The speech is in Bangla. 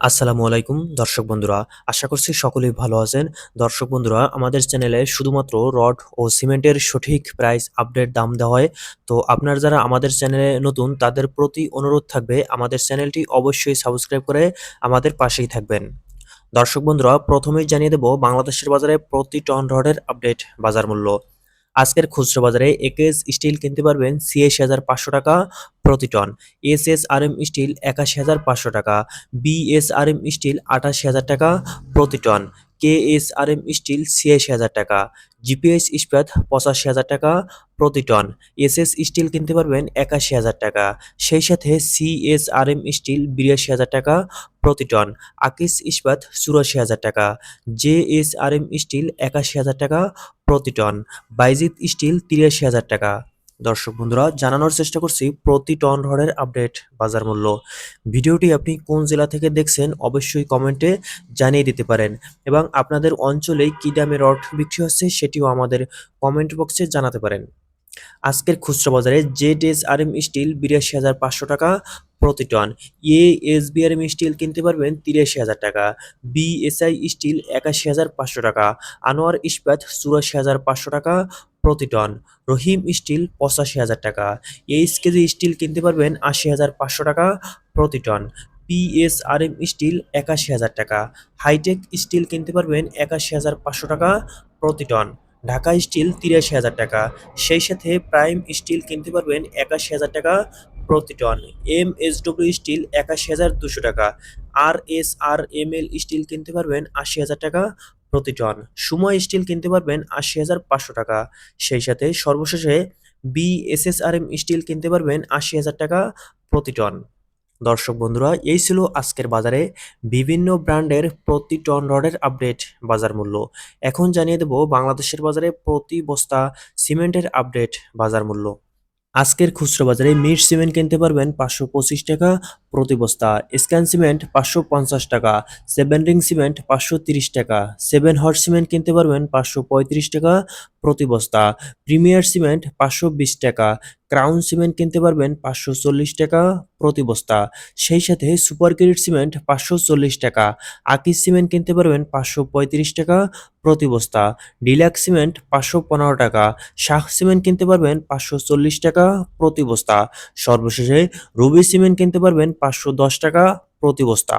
আসসালামু আলাইকুম, দর্শক বন্ধুরা। আশা করছি সকলেই ভালো আছেন। দর্শক বন্ধুরা, আমাদের চ্যানেলে শুধুমাত্র রড ও সিমেন্টের সঠিক প্রাইস আপডেট দাম দেওয়া হয়। তো আপনারা যারা আমাদের চ্যানেলে নতুন, তাদের প্রতি অনুরোধ থাকবে, আমাদের চ্যানেলটি অবশ্যই সাবস্ক্রাইব করে আমাদের পাশেই থাকবেন। দর্শক বন্ধুরা, প্রথমেই জানিয়ে দেব, বাংলাদেশের বাজারে প্রতি টন রডের আপডেট বাজার মূল্য। আজকের খুচরো বাজারে একেএস স্টিল কিনতে পারবেন ছিয়াশি হাজার পাঁচশো টাকা প্রতি ton S S R M steel একাশি হাজার পাঁচশো টাকা, বিএসআরএম স্টিল আঠাশি হাজার টাকা প্রতি টন। কেএসআরএম স্টিল ছিয়াশি হাজার টাকা, জিপিএস ইস্পাত পঁচাশি হাজার টাকা প্রতি টন, এসএস স্টিল কিনতে পারবেন একাশি হাজার টাকা, সেই সাথে সিএসআরএম স্টিল বিরাশি হাজার টাকা প্রতি টন, আকিস ইস্পাত চুরাশি হাজার টাকা, জেএসআরএম স্টিল একাশি হাজার টাকা প্রতি টন বাইজিত স্টিল তিরাশি হাজার টাকা। দর্শক বন্ধুরা, জানানোর চেষ্টা করছি প্রতি টন রডের আপডেট বাজার মূল্য। ভিডিওটি আপনি কোন জেলা থেকে দেখছেন অবশ্যই কমেন্টে জানিয়ে দিতে পারেন। এবং আপনাদের অঞ্চলে কী দামে রড বিক্রি হচ্ছে সেটিও আমাদের কমেন্ট বক্সে জানাতে পারেন। আজকের খুচরা বাজারে Z S R M steel বিরাশি হাজার পাঁচশো টাকা প্রতি ton. A S B R M steel কিনতে পারবেন তিরাশি হাজার টাকা। বিএসআই স্টিল একাশি হাজার পাঁচশো টাকা। আনোয়ার ইস্পাত চুরাশি হাজার পাঁচশো টাকা প্রতি টন। রহিম স্টিল পঁচাশি হাজার টাকা। এইচ কেজি স্টিল কিনতে পারবেন আশি হাজার পাঁচশো টাকা প্রতি টন। পিএসআরএম স্টিল একাশি হাজার টাকা। হাইটেক স্টিল কিনতে পারবেন একাশি হাজার পাঁচশো টাকা প্রতি টন। ঢাকা স্টিল তিরাশি হাজার টাকা। সেই সাথে প্রাইম স্টিল কিনতে পারবেন একাশি হাজার টাকা প্রতি ton. M S W steel একাশি হাজার দুশো টাকা। R S R M L steel কিনতে পারবেন আশি হাজার টাকা প্রতি টন সুময় স্টিল কিনতে পারবেন আশি হাজার পাঁচশো টাকা। সেই সাথে সর্বশেষে বিএসএসআরএম স্টিল কিনতে পারবেন আশি হাজার টাকা প্রতি টন দর্শক বন্ধুরা, এই ছিল আজকের বাজারে বিভিন্ন ব্র্যান্ডের প্রতি টন রডের আপডেট বাজার মূল্য। এখন জানিয়ে দেব বাংলাদেশের বাজারে প্রতি বস্তা সিমেন্টের আপডেট বাজার মূল্য। আজকের খুচরো বাজারে মিট সিমেন্ট কিনতে পারবেন পাঁচশো পঁচিশ টাকা প্রতি বস্তা, স্ক্যান সিমেন্ট পাঁচশো পঞ্চাশ টাকা, সেভেন রিং সিমেন্ট পাঁচশো তিরিশ টাকা, সেভেন হট সিমেন্ট কিনতে পারবেন পাঁচশো পঁয়ত্রিশ টাকা প্রতি বস্তা। প্রিমিয়ার সিমেন্ট পাঁচশো বিশ টাকা, ক্রাউন সিমেন্ট কিনতে পারবেন পাঁচশো চল্লিশ টাকা প্রতি বস্তা। সেই সাথে সুপার ক্রেডিট সিমেন্ট পাঁচশো চল্লিশ টাকা, আকিস সিমেন্ট কিনতে পারবেন পাঁচশো পঁয়ত্রিশ টাকা প্রতি বস্তা। ডিলাক্স সিমেন্ট পাঁচশো পনেরো টাকা, শাহ সিমেন্ট কিনতে পারবেন পাঁচশো চল্লিশ টাকা প্রতি বস্তা। সর্বশেষে রুবি সিমেন্ট কিনতে পারবেন পাঁচশো দশ টাকা প্রতি বস্তা।